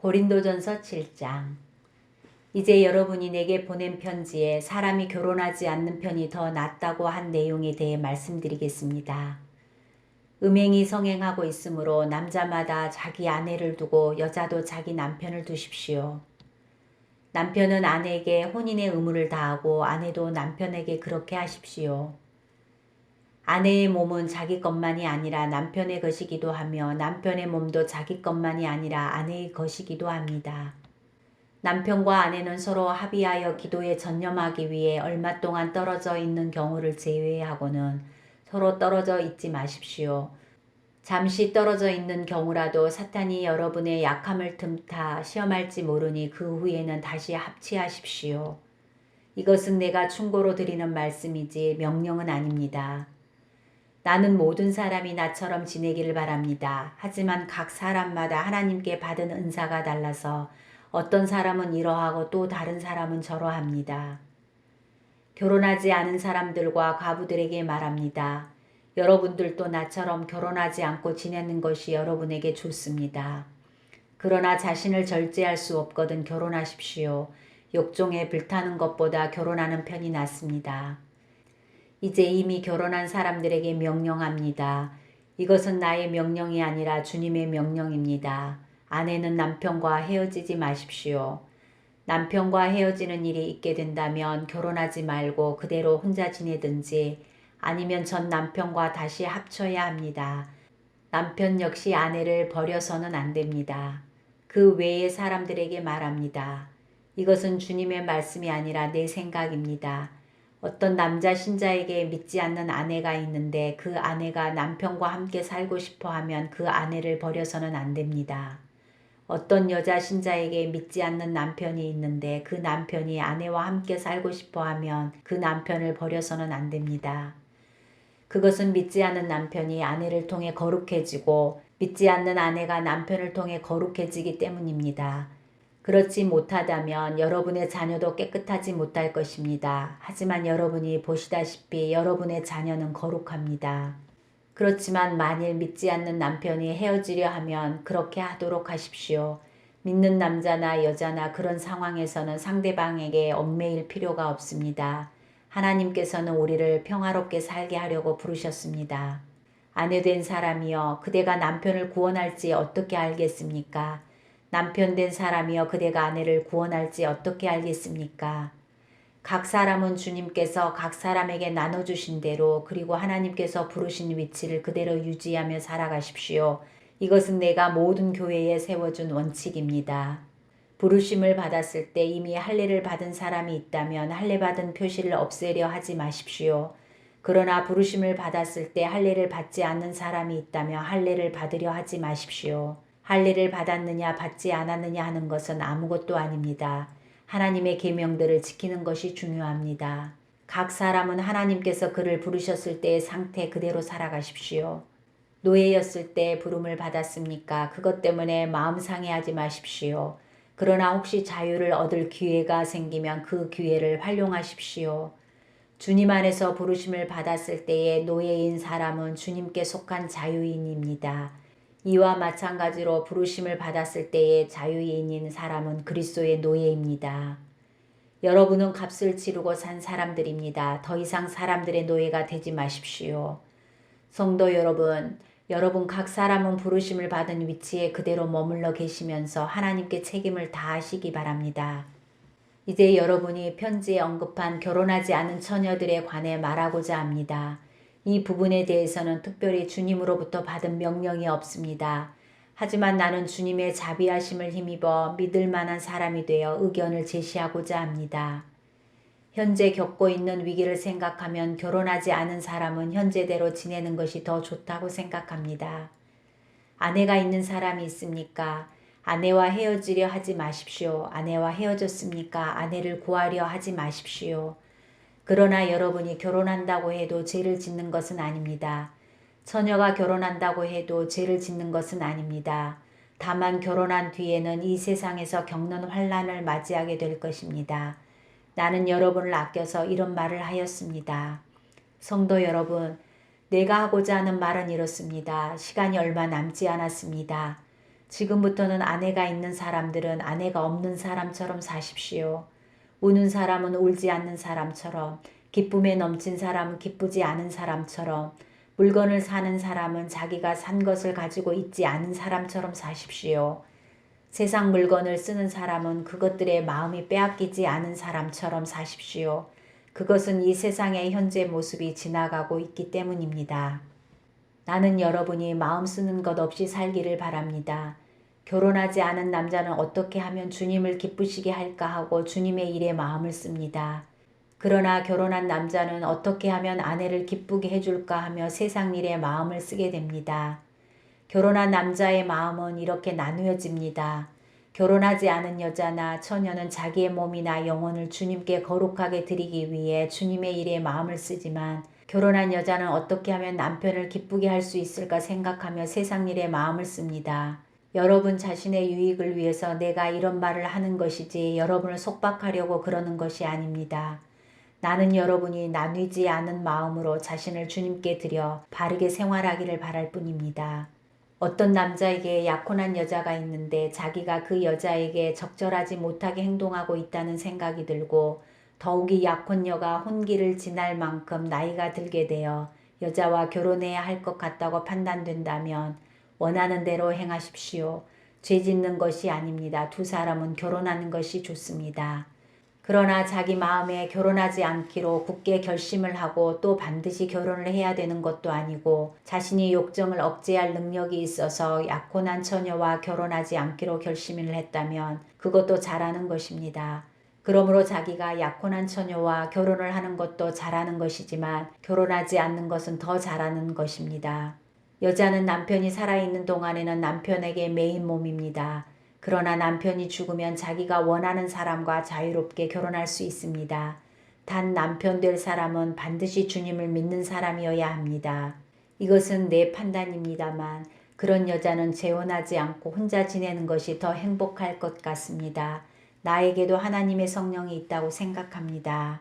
고린도전서 7장 이제 여러분이 내게 보낸 편지에 사람이 결혼하지 않는 편이 더 낫다고 한 내용에 대해 말씀드리겠습니다. 음행이 성행하고 있으므로 남자마다 자기 아내를 두고 여자도 자기 남편을 두십시오. 남편은 아내에게 혼인의 의무를 다하고 아내도 남편에게 그렇게 하십시오. 아내의 몸은 자기 것만이 아니라 남편의 것이기도 하며 남편의 몸도 자기 것만이 아니라 아내의 것이기도 합니다. 남편과 아내는 서로 합의하여 기도에 전념하기 위해 얼마 동안 떨어져 있는 경우를 제외하고는 서로 떨어져 있지 마십시오. 잠시 떨어져 있는 경우라도 사탄이 여러분의 약함을 틈타 시험할지 모르니 그 후에는 다시 합치하십시오. 이것은 내가 충고로 드리는 말씀이지 명령은 아닙니다. 나는 모든 사람이 나처럼 지내기를 바랍니다. 하지만 각 사람마다 하나님께 받은 은사가 달라서 어떤 사람은 이러하고 또 다른 사람은 저러합니다. 결혼하지 않은 사람들과 가부들에게 말합니다. 여러분들도 나처럼 결혼하지 않고 지내는 것이 여러분에게 좋습니다. 그러나 자신을 절제할 수 없거든 결혼하십시오. 욕종에 불타는 것보다 결혼하는 편이 낫습니다. 이제 이미 결혼한 사람들에게 명령합니다. 이것은 나의 명령이 아니라 주님의 명령입니다. 아내는 남편과 헤어지지 마십시오. 남편과 헤어지는 일이 있게 된다면 결혼하지 말고 그대로 혼자 지내든지 아니면 전 남편과 다시 합쳐야 합니다. 남편 역시 아내를 버려서는 안 됩니다. 그 외의 사람들에게 말합니다. 이것은 주님의 말씀이 아니라 내 생각입니다. 어떤 남자 신자에게 믿지 않는 아내가 있는데 그 아내가 남편과 함께 살고 싶어 하면 그 아내를 버려서는 안 됩니다. 어떤 여자 신자에게 믿지 않는 남편이 있는데 그 남편이 아내와 함께 살고 싶어 하면 그 남편을 버려서는 안 됩니다. 그것은 믿지 않는 남편이 아내를 통해 거룩해지고 믿지 않는 아내가 남편을 통해 거룩해지기 때문입니다. 그렇지 못하다면 여러분의 자녀도 깨끗하지 못할 것입니다. 하지만 여러분이 보시다시피 여러분의 자녀는 거룩합니다. 그렇지만 만일 믿지 않는 남편이 헤어지려 하면 그렇게 하도록 하십시오. 믿는 남자나 여자나 그런 상황에서는 상대방에게 얽매일 필요가 없습니다. 하나님께서는 우리를 평화롭게 살게 하려고 부르셨습니다. 아내 된 사람이여 그대가 남편을 구원할지 어떻게 알겠습니까? 남편 된 사람이여 그대가 아내를 구원할지 어떻게 알겠습니까? 각 사람은 주님께서 각 사람에게 나눠주신 대로 그리고 하나님께서 부르신 위치를 그대로 유지하며 살아가십시오. 이것은 내가 모든 교회에 세워준 원칙입니다. 부르심을 받았을 때 이미 할례를 받은 사람이 있다면 할례 받은 표시를 없애려 하지 마십시오. 그러나 부르심을 받았을 때 할례를 받지 않는 사람이 있다면 할례를 받으려 하지 마십시오. 할례를 받았느냐 받지 않았느냐 하는 것은 아무것도 아닙니다. 하나님의 계명들을 지키는 것이 중요합니다. 각 사람은 하나님께서 그를 부르셨을 때의 상태 그대로 살아가십시오. 노예였을 때 부름을 받았습니까? 그것 때문에 마음 상해하지 마십시오. 그러나 혹시 자유를 얻을 기회가 생기면 그 기회를 활용하십시오. 주님 안에서 부르심을 받았을 때의 노예인 사람은 주님께 속한 자유인입니다. 이와 마찬가지로 부르심을 받았을 때의 자유인인 사람은 그리스도의 노예입니다. 여러분은 값을 치르고 산 사람들입니다. 더 이상 사람들의 노예가 되지 마십시오. 성도 여러분, 여러분 각 사람은 부르심을 받은 위치에 그대로 머물러 계시면서 하나님께 책임을 다하시기 바랍니다. 이제 여러분이 편지에 언급한 결혼하지 않은 처녀들에 관해 말하고자 합니다. 이 부분에 대해서는 특별히 주님으로부터 받은 명령이 없습니다. 하지만 나는 주님의 자비하심을 힘입어 믿을 만한 사람이 되어 의견을 제시하고자 합니다. 현재 겪고 있는 위기를 생각하면 결혼하지 않은 사람은 현재대로 지내는 것이 더 좋다고 생각합니다. 아내가 있는 사람이 있습니까? 아내와 헤어지려 하지 마십시오. 아내와 헤어졌습니까? 아내를 구하려 하지 마십시오. 그러나 여러분이 결혼한다고 해도 죄를 짓는 것은 아닙니다. 처녀가 결혼한다고 해도 죄를 짓는 것은 아닙니다. 다만 결혼한 뒤에는 이 세상에서 겪는 환란을 맞이하게 될 것입니다. 나는 여러분을 아껴서 이런 말을 하였습니다. 성도 여러분, 내가 하고자 하는 말은 이렇습니다. 시간이 얼마 남지 않았습니다. 지금부터는 아내가 있는 사람들은 아내가 없는 사람처럼 사십시오. 우는 사람은 울지 않는 사람처럼, 기쁨에 넘친 사람은 기쁘지 않은 사람처럼, 물건을 사는 사람은 자기가 산 것을 가지고 있지 않은 사람처럼 사십시오. 세상 물건을 쓰는 사람은 그것들의 마음이 빼앗기지 않은 사람처럼 사십시오. 그것은 이 세상의 현재 모습이 지나가고 있기 때문입니다. 나는 여러분이 마음 쓰는 것 없이 살기를 바랍니다. 결혼하지 않은 남자는 어떻게 하면 주님을 기쁘시게 할까 하고 주님의 일에 마음을 씁니다. 그러나 결혼한 남자는 어떻게 하면 아내를 기쁘게 해줄까 하며 세상 일에 마음을 쓰게 됩니다. 결혼한 남자의 마음은 이렇게 나누어집니다. 결혼하지 않은 여자나 처녀는 자기의 몸이나 영혼을 주님께 거룩하게 드리기 위해 주님의 일에 마음을 쓰지만 결혼한 여자는 어떻게 하면 남편을 기쁘게 할 수 있을까 생각하며 세상 일에 마음을 씁니다. 여러분 자신의 유익을 위해서 내가 이런 말을 하는 것이지 여러분을 속박하려고 그러는 것이 아닙니다. 나는 여러분이 나뉘지 않은 마음으로 자신을 주님께 드려 바르게 생활하기를 바랄 뿐입니다. 어떤 남자에게 약혼한 여자가 있는데 자기가 그 여자에게 적절하지 못하게 행동하고 있다는 생각이 들고 더욱이 약혼녀가 혼기를 지날 만큼 나이가 들게 되어 여자와 결혼해야 할 것 같다고 판단된다면 원하는 대로 행하십시오. 죄 짓는 것이 아닙니다. 두 사람은 결혼하는 것이 좋습니다. 그러나 자기 마음에 결혼하지 않기로 굳게 결심을 하고 또 반드시 결혼을 해야 되는 것도 아니고 자신이 욕정을 억제할 능력이 있어서 약혼한 처녀와 결혼하지 않기로 결심을 했다면 그것도 잘하는 것입니다. 그러므로 자기가 약혼한 처녀와 결혼을 하는 것도 잘하는 것이지만 결혼하지 않는 것은 더 잘하는 것입니다. 여자는 남편이 살아있는 동안에는 남편에게 메인 몸입니다. 그러나 남편이 죽으면 자기가 원하는 사람과 자유롭게 결혼할 수 있습니다. 단 남편 될 사람은 반드시 주님을 믿는 사람이어야 합니다. 이것은 내 판단입니다만 그런 여자는 재혼하지 않고 혼자 지내는 것이 더 행복할 것 같습니다. 나에게도 하나님의 성령이 있다고 생각합니다.